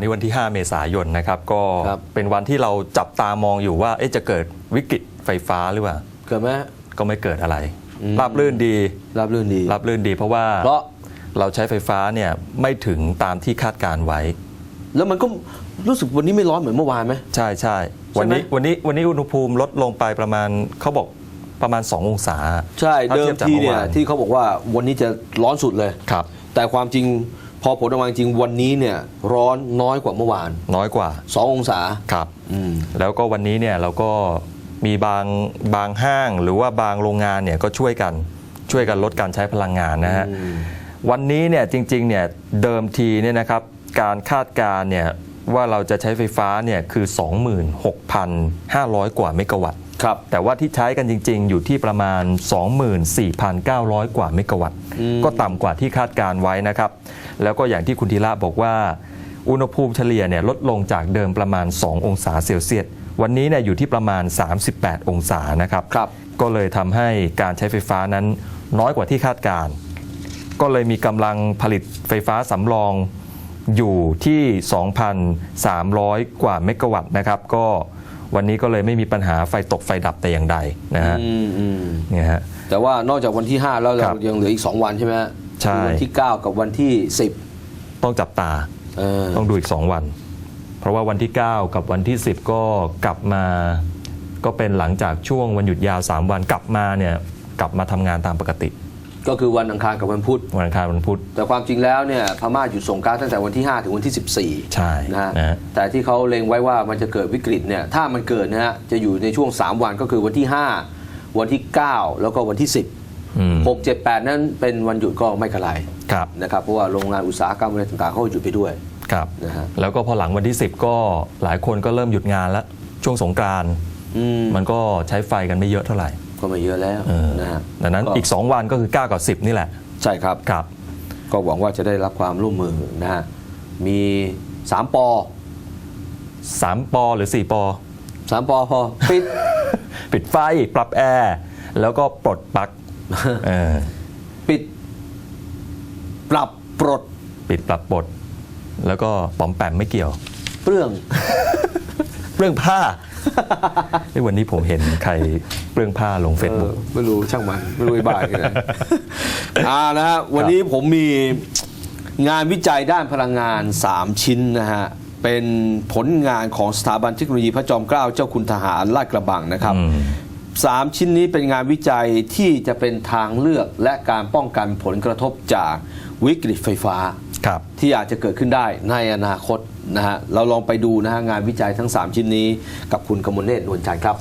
นี้วันที่ 5 เมษายนนะครับ ก็ครับเป็นวันที่เราจับตามองอยู่ว่าเอ๊ะจะเกิดวิกฤตไฟฟ้าหรือเปล่า เกิดไหมก็ไม่เกิดอะไรอืมราบรื่นดีรับรื่นดีราบรื่นดีเพราะว่าเพราะเราใช้ไฟฟ้าเนี่ยไม่ถึงตามที่คาดการไว้ แล้วมันก็รู้สึกวันนี้ไม่ร้อนเหมือนเมื่อวานไหมใช่ใช่วันนี้ใช่ไหมวันนี้วันนี้อุณหภูมิลดลงไปประมาณเขาบอกประมาณ 2 องศา ใช่ถ้าเดิทีมยบจากทีมื่อเนี่ยวาที่เขาบอกว่าวันนี้จะร้อนสุดเลยครับ แต่ความจริง พอผลออกมาจริงวันนี้เนี่ยร้อนน้อยกว่าเมื่อวาน น้อยกว่า 2 องศาครับ อืม แล้วก็วันนี้เนี่ยเราก็มีบางบางห้างหรือว่าบางโรงงานเนี่ยก็ช่วยกันช่วยกันลดการใช้พลังงานนะฮะอืมวันนี้เนี่ยจริงๆเนี่ยเดิมทีเนี่ยนะครับการคาดการณ์เนี่ยว่าเราจะใช้ไฟฟ้าเนี่ยคือ 26,500 กว่าเมกะวัตต์ ครับแต่ว่าที่ใช้กันจริง ๆ อยู่ที่ประมาณ 24,900 กว่าเมกะวัตต์อืมก็ต่ำกว่าที่คาดการณ์ไว้นะครับ แล้วก็อย่างที่คุณธีระบอกว่า อุณหภูมิเฉลี่ยเนี่ยลดลงจากเดิมประมาณ 2 องศาเซลเซียส วันนี้เนี่ยอยู่ที่ประมาณ 38 องศานะครับครับก็เลยทำให้การใช้ไฟฟ้านั้นน้อยกว่าที่คาดการณ์ก็เลยมีกำลังผลิตไฟฟ้าสำรองอยู่ที่ 2,300 กว่าเมกะวัตต์นะครับ ก็ วันนี้ก็เลยไม่มีปัญหาไฟตกไฟดับแต่อย่างใดนะฮะอืมอืมเนี่ยฮะแต่ว่านอกจากวันที่ 5 แล้วคเรารับยังเหลืออีก 2 วันใช่ไหมฮะใช่คือวันที่ 9 กับวันที่ต้องจับตา10เออต้องดูอีก 2 วัน เพราะว่าวันที่ 9 กับวันที่ 10 ก็กลับมา ก็เป็นหลังจากช่วงวันหยุดยาว 3 วันกลับมาเนี่ยกลับมาทำงานตามปกติ ก็คือวันอังคารกับวันพุธวันอังคารวันพุธแต่ความจริงแล้วเนี่ยพม่าหยุดส่งก๊าซตั้งแต่วันที่ 5 ถึงวันที่ 14 ใช่นะฮะนะฮะแต่ที่เขาเล็งไว้ว่ามันจะเกิดวิกฤตเนี่ยถ้ามันเกิดนะฮะจะอยู่ในช่วง 3 วันก็คือวันที่ 5 วันที่ 9 แล้วก็วันที่ 10อืม6 7 8 นั้นเป็นวันหยุดก็ไม่กระไรครับนะครับ เพราะว่าโรงงานอุตสาหกรรมอะไรต่างๆเขาก็หยุดไปด้วยครับนะฮะแล้วก็พอหลังวันที่ 10 ก็หลายคนก็เริ่มหยุดงานแล้วช่วงสงกรานต์อืมมันก็ใช้ไฟกันไม่เยอะเท่าไหร่ ก็ไม่เยอะแล้วเออนะฮะดังนั้นอีก 2 วันก็คือ 9 กับ 10 นี่แหละ ใช่ครับครับ ก็หวังว่าจะได้รับความร่วมมือนะฮะมี 3ปอ3ปอหรือ 4ปอ3ปอพอปิดปิดไฟปรับแอร์แล้วก็ปลดปลั๊กเออปิด ปรับปลด ปิดปรับปลด แล้วก็ปอมแปมไม่เกี่ยว เปลื้องเรื่องผ้า เอ้ยวันนี้ผมเห็นใครเรื่องผ้าลง Facebook เออไม่รู้ช่างมันไม่รู้ไอ้บ้ากันนะอ่านะฮะวันนี้ผมมีงานวิจัยด้านพลังงาน 3 ชิ้นนะฮะเป็นผลงานของสถาบันเทคโนโลยีพระจอมเกล้าเจ้าคุณทหารลาดกระบังนะครับ อืมสามชิ้นนี้เป็นงานวิจัยที่จะเป็นทางเลือกและการป้องกันผลกระทบจากวิกฤตไฟฟ้าครับที่อาจจะเกิดขึ้นได้ในอนาคตนะฮะเราลองไปดูนะฮะงานวิจัยทั้ง 3 ชิ้นนี้กับคุณกมลเนตรนวลจันทร์ครับ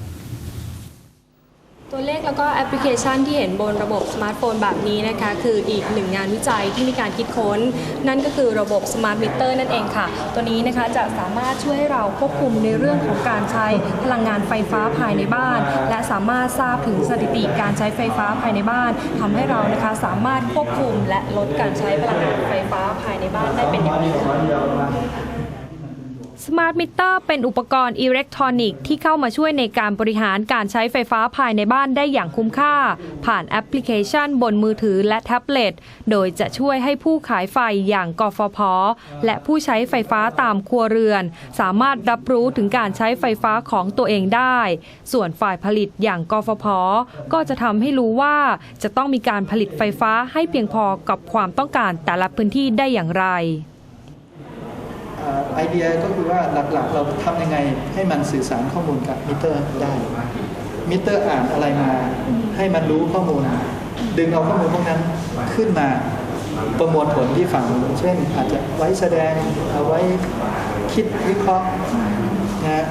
ตัวเลขแล้วก็แอปพลิเคชันที่เห็นบนระบบสมาร์ทโฟนแบบนี้นะคะคืออีกหนึ่งงานวิจัยที่มีการคิดค้น นั่นก็คือระบบสมาร์ทมิเตอร์นั่นเองค่ะ ตัวนี้นะคะจะสามารถช่วยให้เราควบคุมในเรื่องของการใช้พลังงานไฟฟ้าภายในบ้าน และสามารถทราบถึงสถิติการใช้ไฟฟ้าภายในบ้านทำให้เรานะคะสามารถควบคุมและลดการใช้พลังงานไฟฟ้าภายในบ้านได้เป็นอย่างดีค่ะ สมาร์ทมิเตอร์เป็นอุปกรณ์อิเล็กทรอนิกส์ที่เข้ามาช่วยในการบริหารการใช้ไฟฟ้าภายในบ้านได้อย่างคุ้มค่า ผ่านแอปพลิเคชันบนมือถือและแท็บเล็ต โดยจะช่วยให้ผู้ขายไฟอย่างกฟผ และผู้ใช้ไฟฟ้าตามครัวเรือน สามารถรับรู้ถึงการใช้ไฟฟ้าของตัวเองได้ ส่วนฝ่ายผลิตอย่างกฟผ ก็จะทำให้รู้ว่าจะต้องมีการผลิตไฟฟ้าให้เพียงพอกับความต้องการแต่ละพื้นที่ได้อย่างไร อ่อไอเดียก็คือว่าหลักๆ เราทำยังไงให้มันสื่อสารข้อมูลกับมิเตอร์ได้มิเตอร์อ่านอะไรมา ให้มันรู้ข้อมูล ดึงเอาข้อมูลพวกนั้นขึ้นมาประมวลผลที่ฝั่งเช่น อาจจะไว้แสดงเอาไว้คิดวิเคราะห์นะ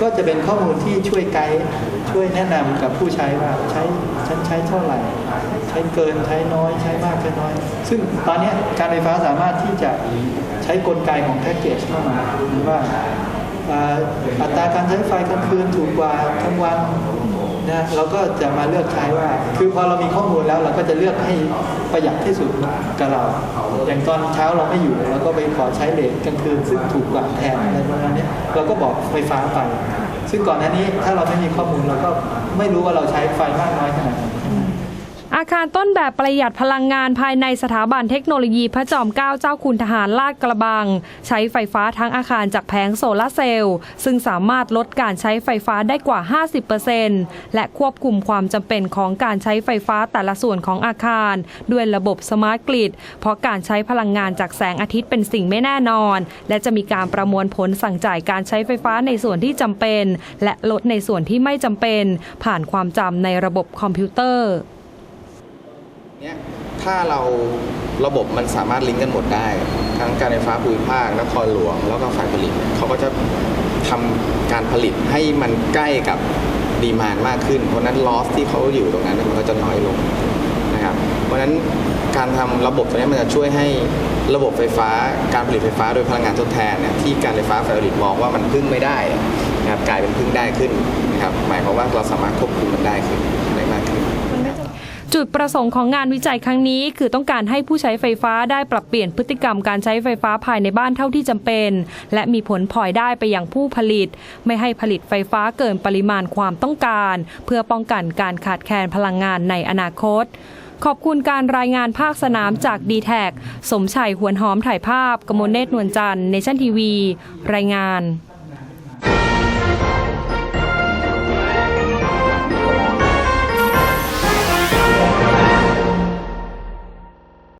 ก็จะเป็นข้อมูลที่ช่วยไกด์ช่วยแนะนำกับผู้ใช้ว่าใช้ฉันใช้เท่าไหร่ ใช้เกินใช้น้อยใช้มากใช้น้อย ซึ่งตอนนี้การไฟฟ้าสามารถที่จะใช้กลไกของแพ็กเกจเข้ามาหรือว่าอัตราการใช้ไฟกลางคืนถูกกว่ากลางวันนะเราก็จะมาเลือกใช้ว่า คือพอเรามีข้อมูลแล้วเราก็จะเลือกให้ประหยัดที่สุดกับเรา อย่างตอนเช้าเราไม่อยู่เราก็ไปขอใช้เลทกลางคืนซึ่งถูกกว่าแทนอะไรประมาณนี้เราก็บอกไฟฟ้าไป ซึ่งก่อนหน้านี้ถ้าเราไม่มีข้อมูลเราก็ไม่รู้ว่าเราใช้ไฟมากน้อยขนาดไหน อาคารต้นแบบประหยัดพลังงานภายในสถาบันเทคโนโลยีพระจอมเกล้าเจ้าคุณทหารลาดกระบัง ใช้ไฟฟ้าทั้งอาคารจากแผงโซลาร์เซลล์ซึ่งสามารถลดการใช้ไฟฟ้าได้กว่า 50%และควบคุมความจำเป็นของการใช้ไฟฟ้าแต่ละส่วนของอาคาร ด้วยระบบสมาร์ทกริดเพราะการใช้พลังงานจากแสงอาทิตย์เป็นสิ่งไม่แน่นอน และจะมีการประมวลผลสั่งจ่ายการใช้ไฟฟ้าในส่วนที่จำเป็น และลดในส่วนที่ไม่จำเป็น ผ่านความจำในระบบคอมพิวเตอร์ เนี่ยถ้าเราระบบมันสามารถลิงก์กันหมดได้ ทั้งการไฟฟ้าภูมิภาคนครหลวง แล้วก็ฝ่ายผลิตเขาก็จะทำการผลิตให้มันใกล้กับดีมานมากขึ้น เพราะนั้นลอสที่เขาอยู่ตรงนั้นมันก็จะน้อยลงนะครับเพราะนั้นการทำระบบตัวนี้มันจะช่วยให้ระบบไฟฟ้าการผลิตไฟฟ้าโดยพลังงานทดแทนเนี่ยที่การไฟฟ้าฝ่ายผลิตมองว่ามันพึ่งไม่ได้นะครับกลายเป็นพึ่งได้ขึ้นนะครับหมายความว่าเราสามารถควบคุมมันได้ขึ้นได้มากขึ้น จุดประสงค์ของงานวิจัยครั้งนี้ คือต้องการให้ผู้ใช้ไฟฟ้าได้ปรับเปลี่ยนพฤติกรรมการใช้ไฟฟ้าภายในบ้านเท่าที่จำเป็น และมีผลพลอยได้ไปยังผู้ผลิต ไม่ให้ผลิตไฟฟ้าเกินปริมาณความต้องการ เพื่อป้องกันการขาดแคลนพลังงานในอนาคต ขอบคุณการรายงานภาคสนามจากดีแทสมชัยหวนหอมถ่ายภาพ กมลเนตรนวลจันทร์เนชั่นทีวี รายงาน